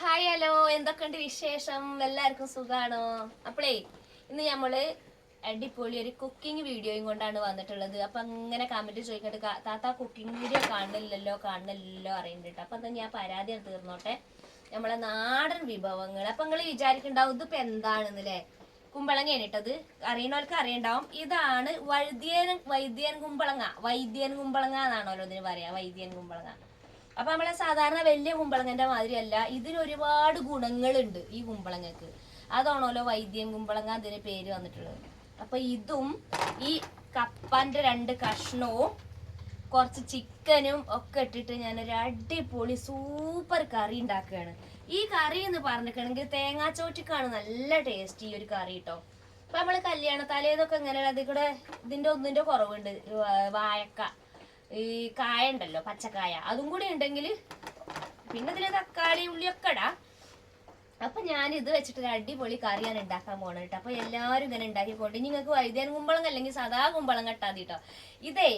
Hi hello. എന്തൊക്കെയുണ്ട് വിശേഷം? എല്ലാവർക്കും സുഖാണോ? അപ്പളേ ഇന്ന് നമ്മൾ അടിപൊളി ഒരു കുക്കിംഗ് വീഡിയോയും കൊണ്ടാണ് വന്നിട്ടുള്ളത്. അപ്പൊ അങ്ങനെ കമന്റ് ചോദിക്കട്ടെ "കാ- താത്ത കുക്കിംഗ് വീഡിയോ കാണുന്നില്ലല്ലോ കാണുന്നില്ലല്ലോ അറിയണ്ടിട്ട് അപ്പൊ ഞാൻ പരാതി തീർന്നോട്ടെ. നമ്മളെ നാടൻ വിഭവങ്ങൾ അപ്പൊ നിങ്ങൾ വിചാരിക്കണ്ടാവും ഇതിപ്പോ എന്താണെന്നല്ലേ കുമ്പളങ്ങ ഇട്ടത് അറിയണവർക്ക് അറിയണ്ടാവും. ഇതാണ് വൈദ്യൻ വൈദ്യൻ കുമ്പളങ്ങ. വൈദ്യൻ കുമ്പളങ്ങ എന്നാണല്ലോ ഇതിന് പറയാ. വൈദ്യൻ കുമ്പളങ്ങ. അപ്പൊ നമ്മളെ സാധാരണ വലിയ കുമ്പളങ്ങന്റെ മാതിരിയല്ല. ഇതിന് ഒരുപാട് ഗുണങ്ങളുണ്ട് ഈ കുമ്പളങ്ങക്ക്. അതാണല്ലോ വൈദ്യം കുമ്പളങ്ങ അതിന് പേര് വന്നിട്ടുള്ളത്. അപ്പൊ ഇതും ഈ കപ്പന്റെ രണ്ട് കഷ്ണവും കുറച്ച് ചിക്കനും ഒക്കെ ഇട്ടിട്ട് ഞാൻ ഒരു അടിപൊളി സൂപ്പർ കറി ഉണ്ടാക്കുകയാണ്. ഈ കറി എന്ന് പറഞ്ഞിട്ടുണ്ടെങ്കിൽ തേങ്ങാച്ചോറ്റിക്കാണ് നല്ല ടേസ്റ്റ് ഈ ഒരു കറി കേട്ടോ അപ്പൊ നമ്മൾ കല്യാണ തലേന്നൊക്കെ ഇങ്ങനെ അതിൽ കൂടെ ഇതിന്റെ ഒന്നിന്റെ കുറവുണ്ട് വാഴക്ക ഈ കായ ഉണ്ടല്ലോ പച്ചക്കായ. അതും കൂടി ഉണ്ടെങ്കിൽ പിന്നെ ഇതിൽ തക്കാളി ഉള്ളിയൊക്കെ ഇടാം. അപ്പൊ ഞാൻ ഇത് വെച്ചിട്ട് ഒരു അടിപൊളി കറിയാണ് ഉണ്ടാക്കാൻ പോണത് കേട്ടോ അപ്പൊ എല്ലാവരും ഇങ്ങനെ ഉണ്ടാക്കിക്കൊണ്ട് നിങ്ങൾക്ക് വൈദ്യൻ കുമ്പളം അല്ലെങ്കിൽ സദാ കുമ്പളം കെട്ടാതി കേട്ടോ ഇതേ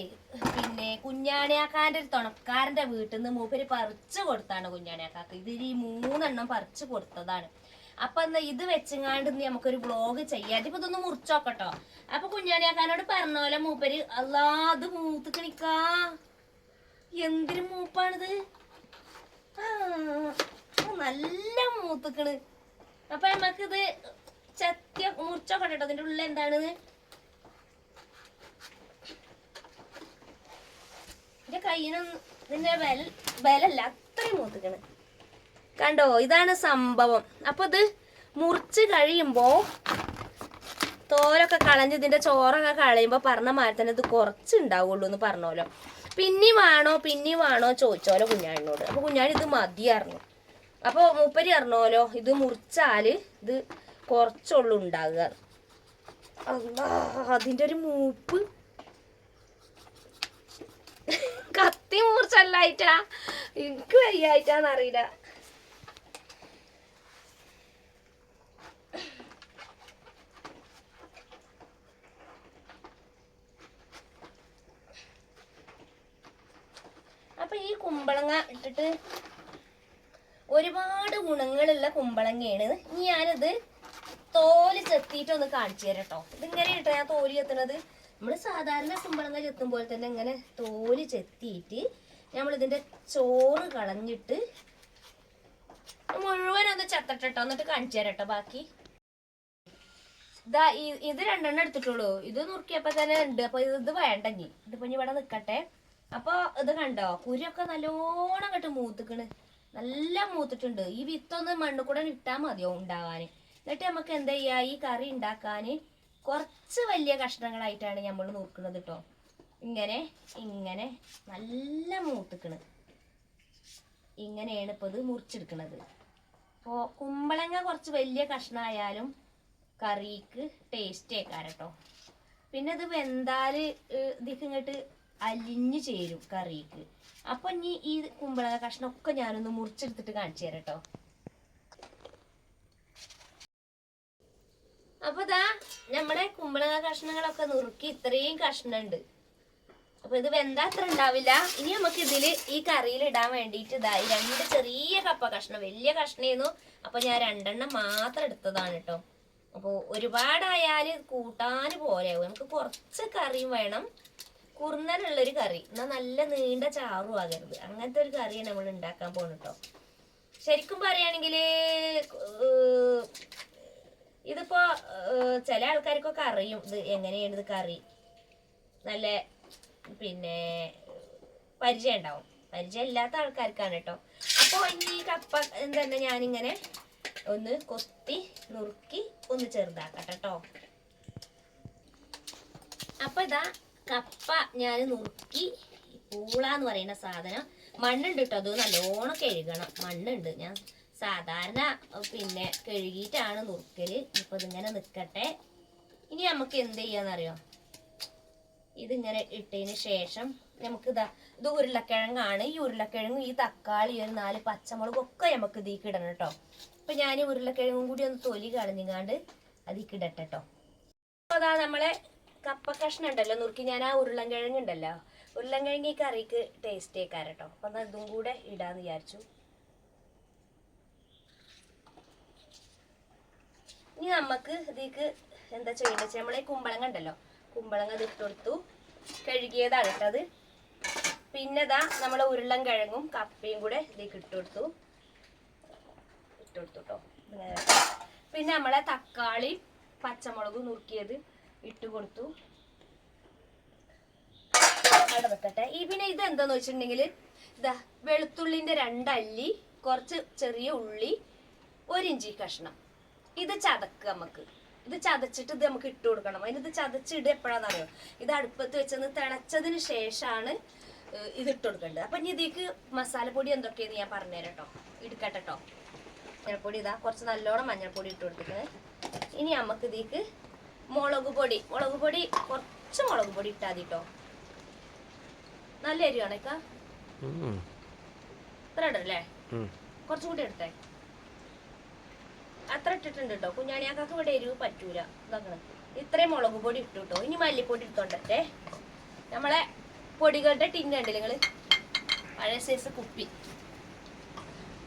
പിന്നെ കുഞ്ഞാണിയാക്കാന്റെ ഒരു തുണക്കാരന്റെ വീട്ടിൽ നിന്ന് മൂപ്പര് പറിച്ചു കൊടുത്താണ് കുഞ്ഞാണിയാക്കാക്ക്. ഇതിൽ ഈ മൂന്നെണ്ണം പറിച്ചു കൊടുത്തതാണ്. അപ്പൊ എന്നാ ഇത് വെച്ചങ്ങാണ്ട് നമുക്കൊരു വ്ളോഗ് ചെയ്യാം. ഇപ്പൊ ഇതൊന്ന് മുറിച്ചോക്കട്ടോ. അപ്പൊ കുഞ്ഞാണിയാക്കാനോട് പറഞ്ഞ പോലെ മൂപ്പര് അല്ലാ അത് മൂത്ത് കണിക്കാ എന്തിനു മൂപ്പാണിത്? നല്ല മൂത്തുക്കണ്. അപ്പൊ നമുക്കിത് ചത്തിയ മുറിച്ചോക്കെ കേട്ടോ അതിന്റെ ഉള്ളിൽ എന്റെ കയ്യിനൊന്നും ഇതിന്റെ ബല ബലല്ല അത്രയും മൂത്തുക്കണ്. കണ്ടോ? ഇതാണ് സംഭവം. അപ്പൊ ഇത് മുറിച്ച് കഴിയുമ്പോ തോരൊക്കെ കളഞ്ഞ് ഇതിന്റെ ചോറൊക്കെ കളയുമ്പോ പറഞ്ഞ മാതിരി തന്നെ ഇത് കുറച്ചുണ്ടാവുള്ളൂ എന്ന് പറഞ്ഞോലോ. പിന്നെ വേണോ? പിന്നെ വേണോ ചോദിച്ചോലോ കുഞ്ഞാണിനോട് അപ്പൊ കുഞ്ഞാണി ഇത് മതി അറിഞ്ഞു അപ്പൊ മൂപ്പരി അറിഞ്ഞോലോ ഇത് മുറിച്ചാൽ ഇത് കുറച്ചുള്ളൂ ഉണ്ടാകുക അതിന്റെ ഒരു മൂപ്പ്. കത്തി മൂർച്ചല്ലായിട്ടാ എനിക്ക് വയ്യായിട്ടാന്ന് കുമ്പളങ്ങ ഇട്ടിട്ട് ഒരുപാട് ഗുണങ്ങളുള്ള കുമ്പളങ്ങയാണ്. ഇനി ഞാനിത് തോൽ ചെത്തിയിട്ട് ഒന്ന് കാണിച്ചു തരാം കേട്ടോ ഇതിങ്ങനെ ഇട്ടോ ഞാൻ തോൽ ചെത്തണത്. നമ്മൾ സാധാരണ കുമ്പളങ്ങ ചെത്തും പോലെ തന്നെ ഇങ്ങനെ തോൽ ചെത്തിയിട്ട് നമ്മളിതിന്റെ ചോറ് കളഞ്ഞിട്ട് മുഴുവൻ ഒന്ന് ചത്തട്ടോ എന്നിട്ട് കാണിച്ചു തരാം കേട്ടോ ബാക്കി ഇതാ ഇത് രണ്ടെണ്ണം എടുത്തിട്ടുള്ളൂ. ഇത് നുറുക്കിയപ്പോ തന്നെ ഉണ്ട്. അപ്പൊ ഇത് വേണ്ടെങ്കിൽ ഇനി. ഇതിപ്പോ ഇനി ഇവിടെ നിക്കട്ടെ. അപ്പൊ ഇത് കണ്ടോ? കുരൊക്കെ നല്ലോണം അങ്ങോട്ട് മൂത്തിക്കണ്. നല്ല മൂത്തിട്ടുണ്ട്. ഈ വിത്തൊന്ന് മണ്ണ് കൂടെ ഇട്ടാ മതിയോ ഉണ്ടാവാന്. എന്നിട്ട് നമുക്ക് എന്താ ചെയ്യാ? ഈ കറി ഉണ്ടാക്കാന് കുറച്ച് വലിയ കഷ്ണങ്ങളായിട്ടാണ് നമ്മൾ നോക്കുന്നത് കേട്ടോ ഇങ്ങനെ ഇങ്ങനെ നല്ല മൂത്തിക്കണ്. ഇങ്ങനെയാണ് ഇപ്പൊ ഇത് മുറിച്ചെടുക്കണത്. അപ്പോൾ കുമ്പളങ്ങ കുറച്ച് വലിയ കഷ്ണമായാലും കറിക്ക് ടേസ്റ്റ് ആക്കാരട്ടോ കേട്ടോ പിന്നെ ഇത് ഇതിക്ക് ഇങ്ങോട്ട് അലിഞ്ഞു ചേരും കറിക്ക്. അപ്പൊ ഇനി ഈ കുമ്പളങ്ങ കഷ്ണമൊക്കെ ഞാനൊന്ന് മുറിച്ചെടുത്തിട്ട് കാണിച്ചു തരാം കേട്ടോ അപ്പൊ ഇതാ നമ്മുടെ കുമ്പളങ്ങ കഷ്ണങ്ങളൊക്കെ നുറുക്കി ഇത്രയും കഷ്ണുണ്ട്. അപ്പൊ ഇത് വെന്താ അത്ര ഉണ്ടാവില്ല. ഇനി നമുക്ക് ഇതിൽ ഈ കറിയിൽ ഇടാൻ വേണ്ടിയിട്ട് ഇതാ രണ്ട് ചെറിയ കപ്പ കഷ്ണം വലിയ കഷ്ണേന്നു. അപ്പൊ ഞാൻ രണ്ടെണ്ണം മാത്രം എടുത്തതാണ് കേട്ടോ അപ്പൊ ഒരുപാടായാൽ കൂട്ടാന് പോലെ നമുക്ക് കുറച്ച് കറിയും വേണം. കുറുന്നനുള്ളൊരു കറി. എന്നാ നല്ല നീണ്ട ചാറും ആകരുത്. അങ്ങനത്തെ ഒരു കറിയാണ് നമ്മൾ ഉണ്ടാക്കാൻ പോകുന്നത് ശരിക്കും പറയുകയാണെങ്കിൽ ഇതിപ്പോ ചില ആൾക്കാർക്കൊക്കെ അറിയും ഇത് എങ്ങനെയാണ് ഇത് കറി. നല്ല പിന്നെ പരിചയം ഉണ്ടാവും. പരിചയം ഇല്ലാത്ത ആൾക്കാർക്കാണ് കേട്ടോ അപ്പോൾ ഈ കപ്പ തന്നെ ഞാനിങ്ങനെ ഒന്ന് കൊത്തി നുറുക്കി ഒന്ന് ചെറുതാക്കട്ടെ കേട്ടോ അപ്പൊ ഇതാ കപ്പ ഞാൻ നുറുക്കി പൂള എന്ന് പറയുന്ന സാധനം. മണ്ണുണ്ട് കേട്ടോ അത് നല്ലോണം കഴുകണം. മണ്ണുണ്ട്. ഞാൻ സാധാരണ പിന്നെ കഴുകിയിട്ടാണ് നുറുക്കൽ. ഇപ്പൊ ഇതിങ്ങനെ നിക്കട്ടെ. ഇനി നമുക്ക് എന്ത് ചെയ്യാന്നറിയോ? ഇതിങ്ങനെ ഇട്ടതിന് ശേഷം നമുക്ക് ഇതാ ഇത് ഉരുളക്കിഴങ്ങാണ്. ഈ ഉരുളക്കിഴങ്ങും ഈ തക്കാളി ഒരു നാല് പച്ചമുളകും ഒക്കെ നമുക്ക് ഇതിക്ക് ഇടണം കേട്ടോ അപ്പൊ ഞാൻ ഉരുളക്കിഴങ്ങും കൂടി ഒന്ന് തൊലി കളഞ്ഞിങ്ങാണ്ട് അതിക്ക് കിടട്ടെട്ടോ കേട്ടോ അതാ നമ്മളെ കപ്പ കഷ്ണം ഉണ്ടല്ലോ നുറുക്കി ഞാൻ ആ ഉരുളൻകിഴങ്ങ് ഉണ്ടല്ലോ ഉരുളൻകിഴങ്ങ് ഈ കറിക്ക് ടേസ്റ്റ് ആക്കാറ് കേട്ടോ അപ്പൊ ഇതും കൂടെ ഇടാന്ന് വിചാരിച്ചു. ഇനി നമുക്ക് ഇതിക്ക് എന്താ ചെയ്യേണ്ടത് വെച്ചാൽ നമ്മളെ കുമ്പളങ്ങ ഉണ്ടല്ലോ കുമ്പളങ്ങ ഇത് ഇട്ട് കൊടുത്തു കഴുകിയതാണ് ഇട്ടത് പിന്നെ ഇതാ നമ്മളെ ഉരുളൻ കിഴങ്ങും കപ്പയും കൂടെ ഇതിക്ക് ഇട്ട് കൊടുത്തു ഇട്ട് കൊടുത്തു കേട്ടോ പിന്നെ നമ്മളെ തക്കാളി പച്ചമുളകും നുറുക്കിയത്. ഇട്ട് കൊടുത്തു. അവിടെ വെക്കട്ടെ. ഈ പിന്നെ ഇത് എന്താന്ന് വെച്ചിട്ടുണ്ടെങ്കിൽ ഇതാ വെളുത്തുള്ളിന്റെ രണ്ടല്ലി കുറച്ച് ചെറിയ ഉള്ളി ഒരിഞ്ചി കഷ്ണം. ഇത് ചതക്ക് നമുക്ക് ഇത് ചതച്ചിട്ട് ഇത് നമുക്ക് ഇട്ട് കൊടുക്കണം. അതിന് ഇത് ചതച്ചിട്ട് എപ്പോഴാണെന്നറിയോ ഇത് അടുപ്പത്ത് വെച്ചെന്ന് തിളച്ചതിന് ശേഷമാണ് ഇത് ഇട്ട് കൊടുക്കേണ്ടത്. അപ്പൊ ഇനി ഇതിക്ക് മസാലപ്പൊടി എന്തൊക്കെയെന്ന് ഞാൻ പറഞ്ഞുതരാം കേട്ടോ എടുക്കട്ടെ കേട്ടോ മഞ്ഞൾപ്പൊടി ഇതാ കുറച്ച് നല്ലോണം മഞ്ഞൾപ്പൊടി ഇട്ട് കൊടുത്തിട്ടുണ്ട് ഇനി നമുക്ക് ഇതിക്ക് മുളക് പൊടി. മുളക് പൊടി കുറച്ച് മുളക് പൊടി ഇട്ടാ മതി കേട്ടോ നല്ല അരിയാണേക്ക ഇത്ര ഇടല്ലേ കുറച്ചുകൂടി കുറച്ചും കൂടി എടുത്തേ അത്ര ഇട്ടിട്ടുണ്ട് കേട്ടോ കുഞ്ഞാണിയാക്കാക്ക് ഇവിടെ എരിവ് പറ്റൂല. ഇതാക്കണം. ഇത്രയും മുളക് പൊടി ഇട്ടു കേട്ടോ ഇനി മല്ലിപ്പൊടി ഇട്ടോണ്ടേ നമ്മളെ പൊടികളുടെ ടിൻ കണ്ടില്ല നിങ്ങൾ? പഴയ സൈസ് കുപ്പി.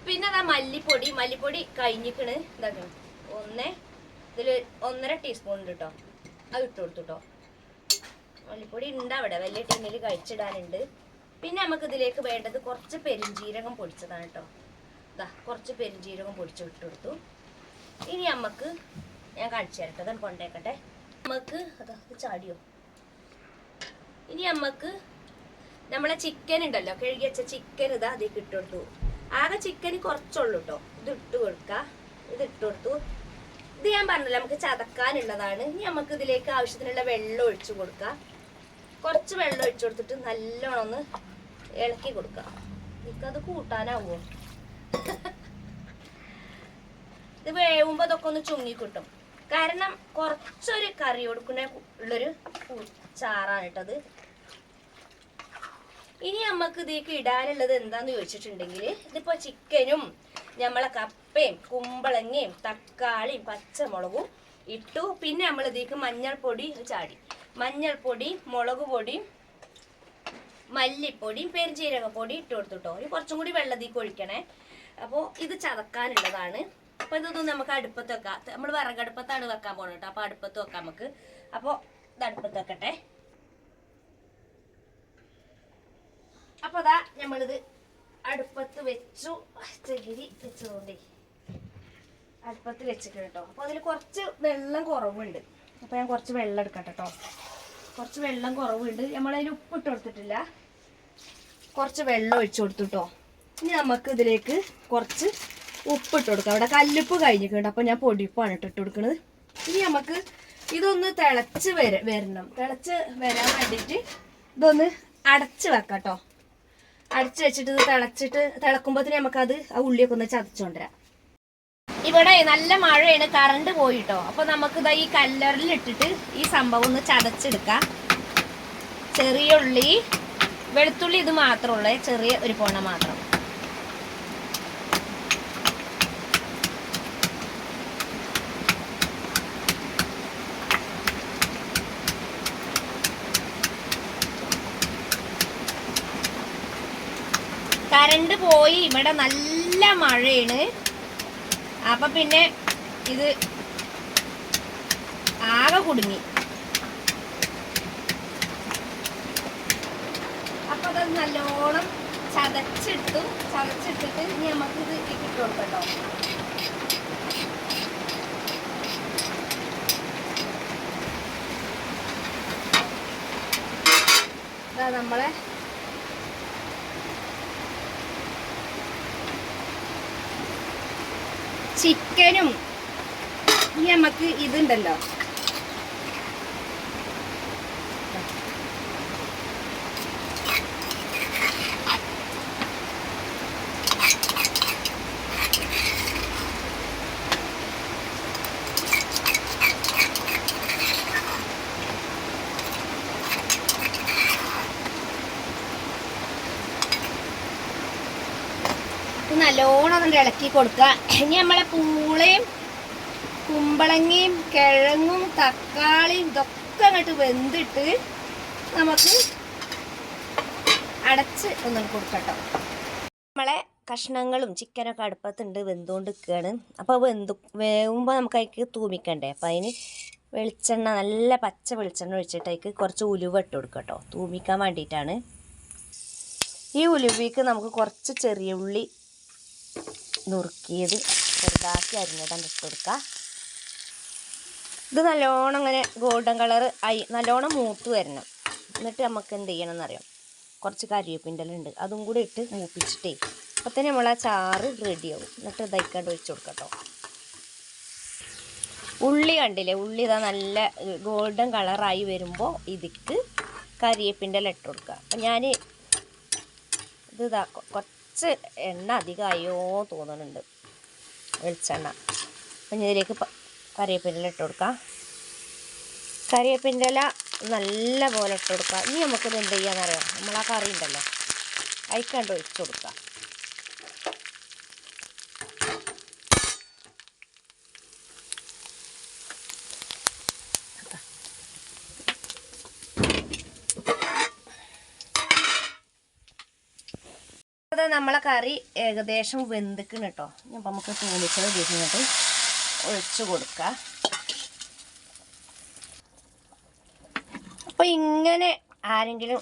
പിന്നെ അതാ മല്ലിപ്പൊടി. മല്ലിപ്പൊടി കഴിഞ്ഞിക്കണ്. ഇതാക്കണം. ഒന്ന് ഇതിൽ ഒന്നര ടീസ്പൂൺ ഉണ്ട് കേട്ടോ അത് ഇട്ട് കൊടുത്തു കേട്ടോ മല്ലിപ്പൊടി ഉണ്ട് അവിടെ. വലിയ ടീമിൽ കഴിച്ചിടാനുണ്ട്. പിന്നെ നമുക്ക് ഇതിലേക്ക് വേണ്ടത് കുറച്ച് പെരുംജീരകം പൊടിച്ചതാണ് കേട്ടോ ഇതാ കുറച്ച് പെരുംജീരകം പൊടിച്ച് ഇട്ട് കൊടുത്തു. ഇനി നമുക്ക് ഞാൻ കാണിച്ചു തരട്ടെ അതാണ് കൊണ്ടേക്കട്ടെ. നമുക്ക് അതാ ചാടിയോ? ഇനി നമുക്ക് നമ്മളെ ചിക്കൻ ഉണ്ടല്ലോ കഴുകി വെച്ച ചിക്കൻ ഇതാ അതിലേക്ക് ഇട്ട് കൊടുത്തു. ആകെ ചിക്കൻ കുറച്ചുള്ളൂ കേട്ടോ ഇത് ഇട്ട് കൊടുക്ക. ഇത് ഇട്ട് കൊടുത്തു. ഇത് ഞാൻ പറഞ്ഞല്ലോ നമുക്ക് ചതക്കാനുള്ളതാണ്. ഇനി നമുക്ക് ഇതിലേക്ക് ആവശ്യത്തിനുള്ള വെള്ളം ഒഴിച്ചു കൊടുക്കാം. കുറച്ച് വെള്ളം ഒഴിച്ചു കൊടുത്തിട്ട് നല്ലോണം ഒന്ന് ഇളക്കി കൊടുക്കാം എനിക്കത് കൂട്ടാനാവുമോ ഇത് വേവുമ്പോ അതൊക്കെ ഒന്ന് ചുങ്ങി കിട്ടും. കാരണം കുറച്ചൊരു കറി കൊടുക്കുന്ന ഉള്ളൊരു ചാറാണ് കേട്ടത് ഇനി നമുക്ക് ഇതിലേക്ക് ഇടാനുള്ളത് എന്താന്ന് ചോദിച്ചിട്ടുണ്ടെങ്കിൽ ഇതിപ്പോ ചിക്കനും നമ്മളെ കപ്പയും കുമ്പളങ്ങയും തക്കാളിയും പച്ചമുളകും ഇട്ടു. പിന്നെ നമ്മൾ ഇതിലേക്ക് മഞ്ഞൾപ്പൊടി ചാടി. മഞ്ഞൾപ്പൊടി മുളക് പൊടി മല്ലിപ്പൊടിയും പെരുജീരകപ്പൊടി ഇട്ട് കൊടുത്തുട്ടോ. ഒരു കുറച്ചും കൂടി വെള്ളത്തിലേക്ക് ഒഴിക്കണേ. അപ്പോൾ ഇത് ചതക്കാനുള്ളതാണ്. അപ്പോൾ ഇതൊന്നും നമുക്ക് അടുപ്പത്ത് വെക്കാം. നമ്മൾ വിറകടുപ്പത്താണ് വെക്കാൻ പോണത് കേട്ടോ അപ്പോൾ അടുപ്പത്ത് വെക്കാം നമുക്ക്. അപ്പോൾ ഇത് അടുപ്പത്ത് വെക്കട്ടെ. അപ്പോൾ അതാ നമ്മളിത് അടുപ്പത്ത് വെച്ചു. ചകിരി വെച്ചതുകൊണ്ടേ. അടുപ്പത്ത് വെച്ചിട്ട് കേട്ടോ. അപ്പോൾ അതിൽ കുറച്ച് വെള്ളം കുറവുണ്ട്. അപ്പോൾ ഞാൻ കുറച്ച് വെള്ളം എടുക്കട്ടെ കേട്ടോ. കുറച്ച് വെള്ളം കുറവുണ്ട്. നമ്മളതിൽ ഉപ്പിട്ട് കൊടുത്തിട്ടില്ല. കുറച്ച് വെള്ളം ഒഴിച്ചു കൊടുത്തു കേട്ടോ. ഇനി നമുക്ക് ഇതിലേക്ക് കുറച്ച് ഉപ്പിട്ട് കൊടുക്കാം. അവിടെ കല്ലുപ്പ് കഴിഞ്ഞിട്ടുണ്ട്. അപ്പോൾ ഞാൻ പൊടിപ്പാണ് ഇട്ട് ഇട്ട് കൊടുക്കുന്നത് ഇനി നമുക്ക് ഇതൊന്ന് തിളച്ച് വര വരണം. തിളച്ച് വരാൻ വേണ്ടിയിട്ട് ഇതൊന്ന് അടച്ച് വെക്കാം കേട്ടോ. അടച്ച് വെച്ചിട്ട് ഇത് തിളച്ചിട്ട് തിളക്കുമ്പോഴത്തേന് നമുക്കത് ആ ഉള്ളിയൊക്കെ ഒന്ന് ചതച്ചുകൊണ്ടുവരാം ഇവിടെ നല്ല മഴയാണ് കറണ്ട് പോയിട്ടോ. അപ്പൊ നമുക്ക് ഇതാ ഈ കല്ലറിൽ ഇട്ടിട്ട് ഈ സംഭവം ഒന്ന് ചതച്ചെടുക്കാം. ചെറിയ ഉള്ളി വെളുത്തുള്ളി ഇത് മാത്രമുള്ളേ ചെറിയ ഒരു പോണ മാത്രം. കറണ്ട് പോയി ഇവിടെ നല്ല മഴയാണ്. അപ്പൊ പിന്നെ ഇത് ആകെ കുടുങ്ങി. അപ്പൊ അത് നല്ലോണം ചതച്ചിട്ടു ചതച്ചിട്ടിട്ട് ഇനി നമുക്ക് ഇത് ഇട്ട് കൊടുക്കട്ടോ നമ്മളെ ചിക്കനും. ഇനി നമുക്ക് ഇതുണ്ടല്ലോ ഇത് അതുകൊണ്ട് ഇളക്കി കൊടുക്കുക. ഇനി നമ്മളെ പൂളയും കുമ്പളങ്ങയും കിഴങ്ങും തക്കാളിയും ഇതൊക്കെ അങ്ങോട്ട് വെന്തിട്ട് നമുക്ക് അടച്ച് ഒന്ന് കൊടുക്കട്ടോ നമ്മളെ കഷ്ണങ്ങളും ചിക്കനൊക്കെ അടുപ്പത്തുണ്ട് വെന്തുകൊണ്ട് നിൽക്കുകയാണ് അപ്പോൾ വെന്തു വേവുമ്പോൾ നമുക്ക് അതിലേക്ക് തൂമിക്കണ്ടേ. അപ്പോൾ അതിന് വെളിച്ചെണ്ണ നല്ല പച്ച വെളിച്ചെണ്ണ ഒഴിച്ചിട്ട് അതിക്ക് കുറച്ച് ഉലുവ ഇട്ട് കൊടുക്കുക കേട്ടോ. തൂമിക്കാൻ വേണ്ടിയിട്ടാണ്. ഈ ഉലുവയ്ക്ക് നമുക്ക് കുറച്ച് ചെറിയ ഉള്ളി നുറുക്കിയത് ചെറുതാക്കി അരിഞ്ഞതാണ് ഇട്ട് കൊടുക്കുക ഇത് നല്ലോണം അങ്ങനെ ഗോൾഡൻ കളർ ആയി നല്ലോണം മൂത്ത് വരണം. എന്നിട്ട് നമുക്ക് എന്ത് ചെയ്യണം എന്നറിയാം കുറച്ച് കരിവേപ്പിന്റെ ഉണ്ട്. അതും കൂടി ഇട്ട് മൂപ്പിച്ചിട്ടേ അപ്പോൾ തന്നെ നമ്മൾ ആ ചാറ് റെഡിയാവും എന്നിട്ട് ഇതായിക്കാണ്ട് ഒഴിച്ചു കൊടുക്കട്ടോ ഉള്ളി കണ്ടില്ലേ? ഉള്ളി ഇതാ നല്ല ഗോൾഡൻ കളറായി വരുമ്പോൾ ഇതിക്ക് കരിയേപ്പിന്റെ ഇട്ട് കൊടുക്കുക അപ്പം ഞാൻ ഇത് ഇതാ കുറച്ച് എണ്ണ അധികമായോ തോന്നുന്നുണ്ട്. വെളിച്ചെണ്ണ. അപ്പം ഇതിലേക്ക് കറിവേപ്പിന്റെ ഇട്ട് കൊടുക്കാം. കറിവേപ്പിന്റെ ഇല നല്ല പോലെ ഇട്ട് കൊടുക്കുക ഇനി നമുക്കിത് എന്ത് ചെയ്യാന്നറിയാം? നമ്മൾ ആ കറി ഉണ്ടല്ലോ. അയക്കാണ്ട് ഒഴിച്ചു കൊടുക്കുക നമ്മളെ കറി ഏകദേശം വെന്തിക്കണം കേട്ടോ അപ്പം നമുക്ക് തൂമിച്ചത് ഇതിങ്ങോട്ട് ഒഴിച്ചു കൊടുക്കുക അപ്പോൾ ഇങ്ങനെ ആരെങ്കിലും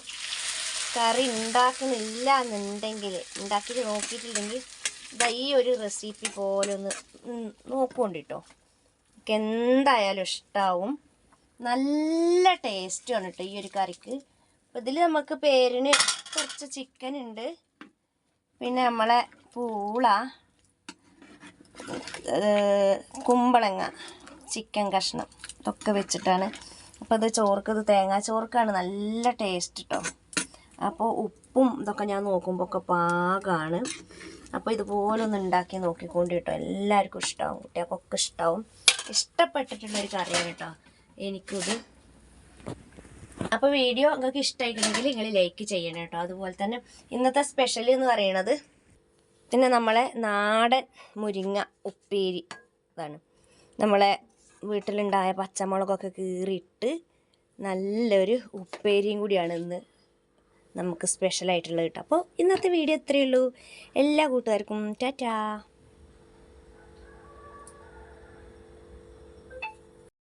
കറി ഉണ്ടാക്കുന്നില്ല എന്നുണ്ടെങ്കിൽ ഉണ്ടാക്കിയിട്ട് നോക്കിയിട്ടില്ലെങ്കിൽ ഇതാ ഈ ഒരു റെസിപ്പി പോലെ ഒന്ന് നോക്കുകൊണ്ടിട്ടോ എനിക്ക് എന്തായാലും ഇഷ്ടാവും. നല്ല ടേസ്റ്റാണ് കേട്ടോ ഈ ഒരു കറിക്ക്. അപ്പം ഇതിൽ നമുക്ക് പേരിന് കുറച്ച് ചിക്കൻ ഉണ്ട്. പിന്നെ നമ്മളെ പൂള കുമ്പളങ്ങ ചിക്കൻ കഷ്ണം ഇതൊക്കെ വെച്ചിട്ടാണ്. അപ്പോൾ ഇത് ചോർക്ക് ഇത് തേങ്ങാ ചോർക്കാണ് നല്ല ടേസ്റ്റ് കേട്ടോ അപ്പോൾ ഉപ്പും ഇതൊക്കെ ഞാൻ നോക്കുമ്പോൾ ഒക്കെ പാകമാണ് അപ്പോൾ ഇതുപോലെ ഒന്ന് ഉണ്ടാക്കി നോക്കിക്കൊണ്ട് കേട്ടോ എല്ലാവർക്കും ഇഷ്ടമാവും കുട്ടികൾക്കൊക്കെ ഇഷ്ടമാവും ഇഷ്ടപ്പെട്ടിട്ടുള്ളൊരു കറിയാണ് കേട്ടോ എനിക്കിത് അപ്പോൾ വീഡിയോ നിങ്ങൾക്ക് ഇഷ്ടമായിട്ടുണ്ടെങ്കിൽ നിങ്ങൾ ലൈക്ക് ചെയ്യണം കേട്ടോ. അതുപോലെ തന്നെ ഇന്നത്തെ സ്പെഷ്യൽ എന്ന് പറയണത് പിന്നെ നമ്മളെ നാടൻ മുരിങ്ങ ഉപ്പേരി ഇതാണ്. നമ്മളെ വീട്ടിലുണ്ടായ പച്ചമുളകൊക്കെ കീറിയിട്ട് നല്ലൊരു ഉപ്പേരിയും കൂടിയാണ് ഇന്ന് നമുക്ക് സ്പെഷ്യലായിട്ടുള്ളത് കേട്ടോ. അപ്പോൾ ഇന്നത്തെ വീഡിയോ ഇത്രയേ ഉള്ളൂ. എല്ലാ കൂട്ടുകാർക്കും ടാറ്റാ.